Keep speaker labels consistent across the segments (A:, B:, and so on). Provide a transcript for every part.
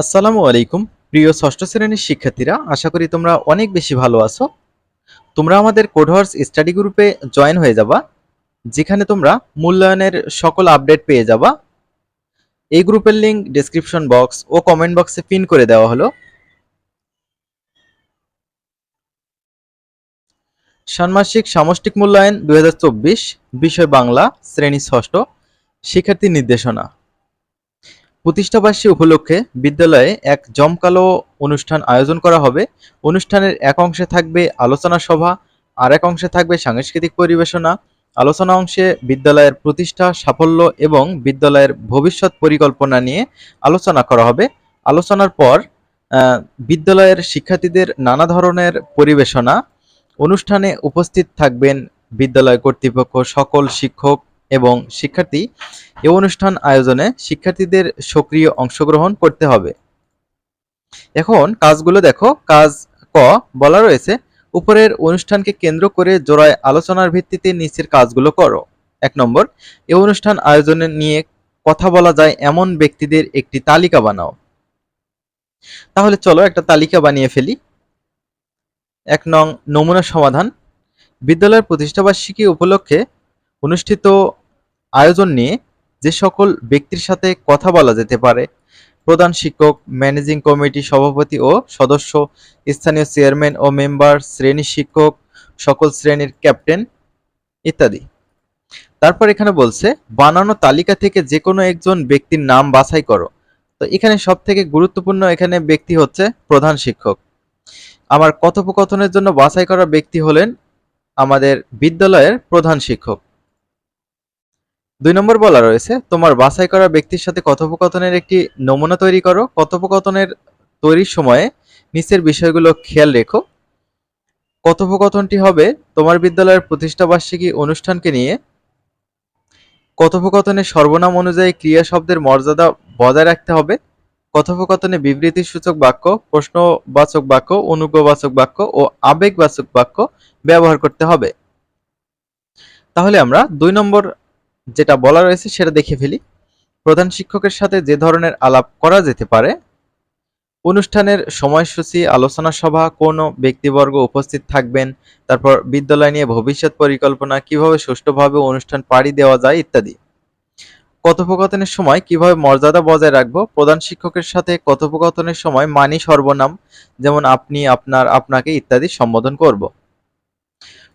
A: আসসালামু আলাইকুম, প্রিয় ষষ্ঠ শ্রেণির শিক্ষার্থীরা, আশা করি তোমরা অনেক বেশি ভালো আছো। তোমরা আমাদের কোডহর্স স্টাডি গ্রুপে জয়েন হয়ে যাবা, যেখানে তোমরা মূল্যায়নের সকল আপডেট পেয়ে যাবা। এই গ্রুপের লিঙ্ক ডেসক্রিপশন বক্স ও কমেন্ট বক্সে পিন করে দেওয়া হলো। ষান্মাসিক সামষ্টিক মূল্যায়ন দু হাজার চব্বিশ, বিষয় বাংলা, শ্রেণি ষষ্ঠ, শিক্ষার্থী নির্দেশনা। প্রতিষ্ঠাবার্ষিকী উপলক্ষে বিদ্যালয়ে এক জমকালো অনুষ্ঠান আয়োজন করা হবে। অনুষ্ঠানের এক অংশে থাকবে আলোচনা সভা, আর এক অংশে থাকবে সাংস্কৃতিক পরিবেশনা। আলোচনা অংশে বিদ্যালয়ের প্রতিষ্ঠা, সাফল্য এবং বিদ্যালয়ের ভবিষ্যৎ পরিকল্পনা নিয়ে আলোচনা করা হবে। আলোচনার পর বিদ্যালয়ের শিক্ষার্থীদের নানা ধরনের পরিবেশনা। অনুষ্ঠানে উপস্থিত থাকবেন বিদ্যালয় কর্তৃপক্ষ, সকল শিক্ষক এবং শিক্ষার্থী, এ অনুষ্ঠান আয়োজনে শিক্ষার্থীদের সক্রিয় অংশগ্রহণ করতে হবে। এখন কাজগুলো দেখো। কাজ ক, বলা রয়েছে, উপরের অনুষ্ঠানকে কেন্দ্র করে জোড়ায় আলোচনার ভিত্তিতে নিচের কাজগুলো করো। এক নম্বর, এ অনুষ্ঠান আয়োজনে নিয়ে কথা বলা যায় এমন ব্যক্তিদের একটি তালিকা বানাও। তাহলে চলো একটা তালিকা বানিয়ে ফেলি। এক নং, নমুনা সমাধান। বিদ্যালয়ের প্রতিষ্ঠাবার্ষিকী উপলক্ষে অনুষ্ঠিত আয়োজন নিয়ে যে সকল ব্যক্তির সাথে কথা বলা যেতে পারে, প্রধান শিক্ষক, ম্যানেজিং কমিটি সভাপতি ও সদস্য, স্থানীয় চেয়ারম্যান ও মেম্বার, শ্রেণি শিক্ষক, সকল শ্রেণির ক্যাপ্টেন ইত্যাদি। তারপর এখানে বলছে, বানানো তালিকা থেকে যে কোনো একজন ব্যক্তির নাম বাছাই করো। তো এখানে সব থেকে গুরুত্বপূর্ণ এখানে ব্যক্তি হচ্ছে প্রধান শিক্ষক। আমার কথোপকথনের জন্য বাছাই করা ব্যক্তি হলেন আমাদের বিদ্যালয়ের প্রধান শিক্ষক। দুই নম্বর বলা রয়েছে, তোমার বাছাই করা ব্যক্তির সাথে কথোপকথনের একটি নমুনা তৈরি করো। কথোপকথনের তৈরির সময়ে নিচের বিষয়গুলো খেয়াল রেখো। কথোপকথনটি হবে তোমার বিদ্যালয়ের প্রতিষ্ঠা বার্ষিকী অনুষ্ঠানকে নিয়ে। কথোপকথনের সর্বনাম অনুযায়ী ক্রিয়া শব্দের মর্যাদা বজায় রাখতে হবে। কথোপকথনে বিবৃতিসূচক বাক্য, প্রশ্নবাচক বাক্য, অনুজ্ঞবাচক বাক্য ও আবেগবাচক বাক্য ব্যবহার করতে হবে। তাহলে আমরা দুই নম্বর যেটা বলা রয়েছে সেটা দেখে ফেলি। প্রধান শিক্ষকের সাথে যে ধরনের আলাপ করা যেতে পারে, অনুষ্ঠানের সময়সূচি, আলোচনা সভা, কোন ব্যক্তিবর্গ উপস্থিত থাকবেন, তারপর বিদ্যালয় নিয়ে ভবিষ্যৎ পরিকল্পনা, কীভাবে সুষ্ঠুভাবে অনুষ্ঠান পাড়ি দেওয়া যায় ইত্যাদি। কথোপকথনের সময় কীভাবে মর্যাদা বজায় রাখব, প্রধান শিক্ষকের সাথে কথোপকথনের সময় মানি সর্বনাম, যেমন আপনি, আপনার, আপনাকে ইত্যাদি সম্বোধন করব।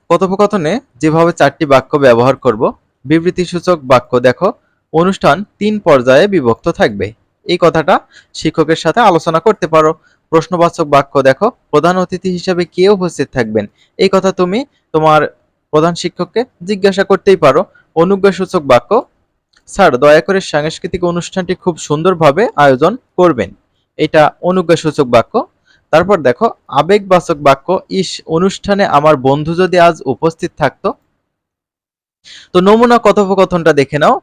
A: কথোপকথনে যেভাবে চারটি বাক্য ব্যবহার করব বিবৃতিসূচক বাক্য দেখো। অনুষ্ঠান তিন পর্যায়ে বিভক্ত থাকবে। এই কথাটা শিক্ষকের সাথে আলোচনা করতে পারো। প্রশ্নবাচক বাক্য দেখো, প্রধান অতিথি হিসেবে কে উপস্থিত থাকবেন? এই কথা তুমি তোমার প্রধান শিক্ষককে জিজ্ঞাসা করতেই পারো। অনুজ্ঞাসূচক বাক্য, স্যার, দয়া করে সাংস্কৃতিক অনুষ্ঠানটি খুব সুন্দরভাবে আয়োজন করবেন। এটা অনুজ্ঞাসূচক বাক্য। তারপর দেখো, আবেগবাচক বাক্য, ইস, অনুষ্ঠানে আমার বন্ধু যদি আজ উপস্থিত থাকতো তো নমুনা কথোপকথনটা দেখে নাও।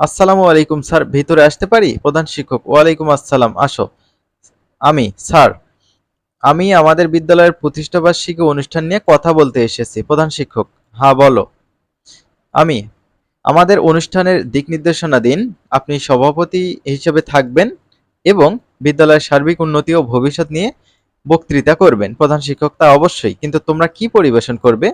A: আসসালামু আলাইকুম, স্যার। ভিতরে আসতে পারি? প্রধান শিক্ষক, ওয়ালাইকুম আসসালাম। আসো। আমি, স্যার, আমি আমাদের বিদ্যালয়ের প্রতিষ্ঠাবার্ষিকী অনুষ্ঠান নিয়ে কথা বলতে এসেছি। প্রধান শিক্ষক হ্যাঁ বলো। আমি, আমাদের অনুষ্ঠানের দিক নির্দেশনা দিন আপনি সভাপতি হিসেবে থাকবেন এবং বিদ্যালয়ের সার্বিক উন্নতি ও ভবিষ্যৎ নিয়ে বক্তৃতা করবেন। প্রধান শিক্ষক তা অবশ্যই, কিন্তু তোমরা কি পরিবেশন করবে?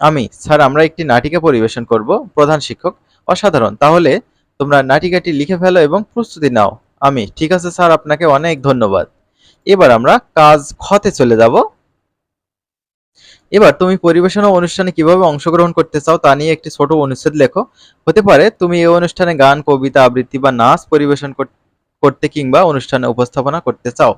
A: আমি, স্যার, আমরা একটি নাটিকা পরিবেশন করব, প্রধান শিক্ষক, অসাধারণ। তাহলে তোমরা নাটিকাটি লিখে ফেলো এবং প্রস্তুতি নাও। আমি, ঠিক আছে, স্যার, আপনাকে অনেক ধন্যবাদ। এবার আমরা কাজ খতে চলে যাব। এবার তুমি পরিবেশনা অনুষ্ঠানে কীভাবে অংশগ্রহণ করতে চাও তা নিয়ে একটি ছোট অনুচ্ছেদ লেখো। হতে পারে তুমি এই অনুষ্ঠানে গান, কবিতা, আবৃত্তি বা নাচ পরিবেশন করতে কিংবা অনুষ্ঠানে উপস্থাপনা করতে চাও।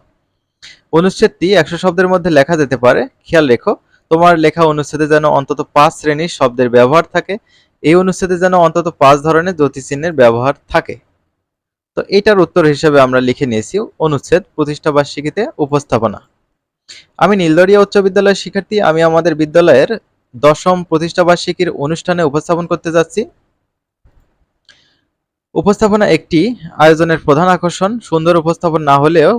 A: অনুচ্ছেদটি একশো শব্দের মধ্যে লেখা যেতে পারে। খেয়াল রেখো, তোমার লেখা অনুচ্ছেদে যেন অন্তত পাঁচ শ্রেণির শব্দের ব্যবহার থাকে। এই অনুচ্ছেদে যেন অন্তত পাঁচ ধরনের জ্যোতিচিহ্নের ব্যবহার থাকে। তো এটার উত্তর হিসেবে আমরা লিখে নিয়েছি অনুচ্ছেদ, প্রতিষ্ঠা বার্ষিকীতে উপস্থাপনা। আমি নীলদরিয়া উচ্চ বিদ্যালয়ের শিক্ষার্থী, আমি আমাদের বিদ্যালয়ের দশম প্রতিষ্ঠা বার্ষিকীর অনুষ্ঠানে উপস্থাপন করতে যাচ্ছি। উপস্থাপনা একটি আয়োজনের প্রধান আকর্ষণ। সুন্দর উপস্থাপন না হলেও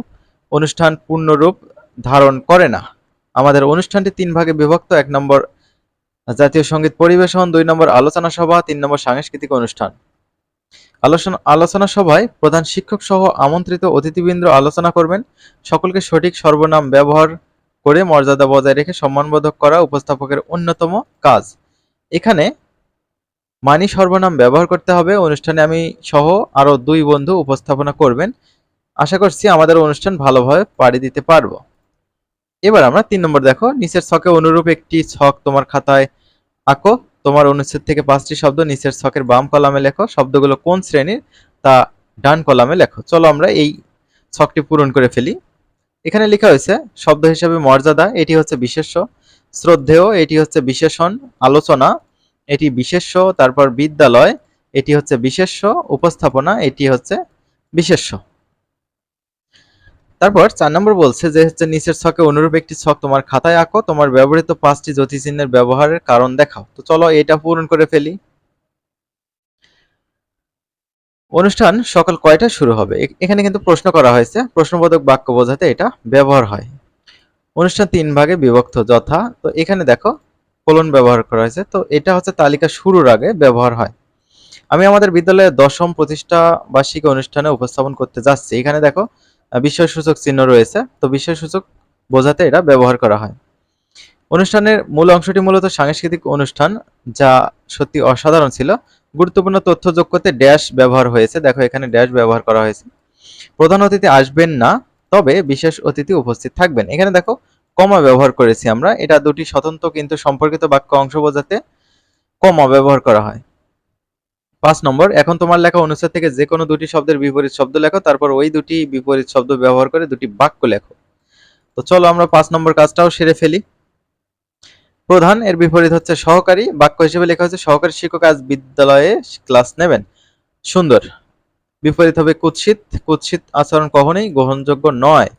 A: অনুষ্ঠান পূর্ণরূপ ধারণ করে না। আমাদের অনুষ্ঠানটি তিন ভাগে বিভক্ত, এক নম্বর জাতীয় সংগীত পরিবেশন, দুই নম্বর আলোচনা সভা, তিন নম্বর সাংস্কৃতিক অনুষ্ঠান। আলোচনা আলোচনা সভায় প্রধান শিক্ষক সহ আমন্ত্রিত অতিথিবৃন্দ আলোচনা করবেন। সকলকে সঠিক সর্বনাম ব্যবহার করে মর্যাদা বজায় রেখে সম্মানবোধক করা উপস্থাপকের অন্যতম কাজ। এখানে মানি সর্বনাম ব্যবহার করতে হবে। অনুষ্ঠানে আমি সহ আরও দুই বন্ধু উপস্থাপনা করবেন। আশা করছি আমাদের অনুষ্ঠান ভালোভাবে পাড়ি দিতে পারব। এবার আমরা তিন নম্বর দেখো, নিচের ছকে অনুরূপ একটি ছক তোমার খাতায় আঁকো। তোমার অনুচ্ছেদ থেকে পাঁচটি শব্দ নিচের ছকের বাম কলামে লেখো। শব্দগুলো কোন শ্রেণির? তা ডান কলামে লেখো। চলো আমরা এই ছকটি পূরণ করে ফেলি। এখানে লেখা হয়েছে, শব্দ হিসেবে মর্যাদা, এটি হচ্ছে বিশেষ্য। শ্রদ্ধেয়, এটি হচ্ছে বিশেষণ। আলোচনা, এটি বিশেষ্য। তারপর বিদ্যালয়, এটি হচ্ছে বিশেষ্য। উপস্থাপনা, এটি হচ্ছে বিশেষ্য। তারপর চার নম্বর বলছে যে, হচ্ছে নিচের ছকে অনুরূপ একটি ছক তোমার খাতায় আঁকো। তোমার ব্যবহৃত পাঁচটি জ্যোতিচিহ্নের ব্যবহারের কারণ দেখাও। তো চলো এটা পূরণ করে ফেলি। অনুষ্ঠান সকাল কয়টায় শুরু হবে? এখানে কিন্তু প্রশ্ন করা হয়েছে। প্রশ্নবোধক বাক্য বোঝাতে এটা ব্যবহার হয়। অনুষ্ঠান তিন ভাগে বিভক্ত, যথা। তো এখানে দেখো, কোলন ব্যবহার করা হয়েছে। তো এটা হচ্ছে তালিকা শুরুর আগে ব্যবহার হয়। আমি আমাদের বিদ্যালয়ে দশম প্রতিষ্ঠা বার্ষিকী অনুষ্ঠানে উপস্থাপন করতে যাচ্ছি। এখানে দেখো বিস্ময়সূচক চিহ্ন রয়েছে। তো বিস্ময়সূচক বোঝাতে এটা ব্যবহার করা হয়। অনুষ্ঠানের মূল অংশটি মূলত সাংস্কৃতিক অনুষ্ঠান, যা সত্যি অসাধারণ ছিল। গুরুত্বপূর্ণ তথ্য যোগ করতে ড্যাশ ব্যবহার হয়েছে। দেখো, এখানে ড্যাশ ব্যবহার করা হয়েছে। প্রধান অতিথি আসবেন না, তবে বিশেষ অতিথি উপস্থিত থাকবেন। এখানে দেখো, কমা ব্যবহার করেছি আমরা। এটা দুটি স্বতন্ত্র কিন্তু সম্পর্কিত বাক্য অংশ বোঝাতে কমা ব্যবহার করা হয়। পাঁচ নম্বর, এখন তোমার লেখা অনুচ্ছেদ থেকে যে কোনো দুটি শব্দের বিপরীত শব্দ লেখো, তারপর ওই দুটি বিপরীত শব্দ ব্যবহার করে দুটি বাক্য লেখো। তো চলো আমরা পাঁচ নম্বর কাজটাও সেরে ফেলি। প্রধান, এর বিপরীত হচ্ছে সহকারী, বাক্য হিসেবে লেখা হচ্ছে সহকারী শিক্ষক আজ বিদ্যালয়ে ক্লাস নেবেন। সুন্দর। বিপরীত হবে কুৎসিত কুৎসিত আচরণ কখনোই গ্রহণযোগ্য নয়।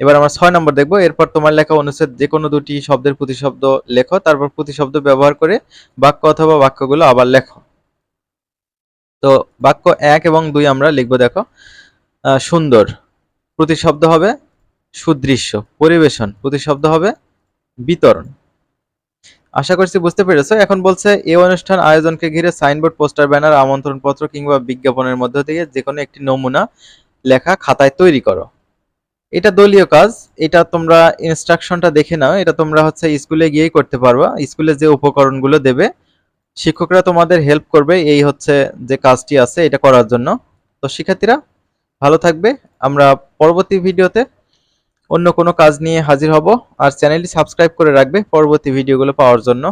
A: এবার আমরা ছয় নম্বর দেখব, এরপর তোমার লেখা অনুচ্ছেদ যে কোনো দুটি শব্দের প্রতিশব্দ লেখো, তারপর প্রতিশব্দ ব্যবহার করে বাক্য অথবা বাক্যগুলো আবার লেখো। তো বাক্য এক এবং দুই আমরা লিখব, দেখো। সুন্দর। প্রতিশব্দ হবে সুদৃশ্য, পরিবেশন। প্রতিশব্দ হবে বিতরণ। আশা করছি বুঝতে পেরেছ। এখন বলছে এই অনুষ্ঠান আয়োজনকে ঘিরে সাইনবোর্ড, পোস্টার, ব্যানার, আমন্ত্রণপত্র কিংবা বিজ্ঞাপনের মধ্য দিয়ে যে কোনো একটি নমুনা লেখা খাতায় তৈরি করো। এটা দলীয় কাজ। এটা তোমরা ইনস্ট্রাকশনটা দেখে নাও। এটা তোমরা হচ্ছে স্কুলে গিয়েই করতে পারবা। স্কুলে যে উপকরণগুলো দেবে শিক্ষকরা তোমাদের হেল্প করবে এই হচ্ছে যে কাজটি আছে এটা করার জন্য। তো শিক্ষার্থীরা, ভালো থাকবে। আমরা পরবর্তী ভিডিওতে অন্য কোনো কাজ নিয়ে হাজির হব। আর চ্যানেলটি সাবস্ক্রাইব করে রাখবে পরবর্তী ভিডিওগুলো পাওয়ার জন্য।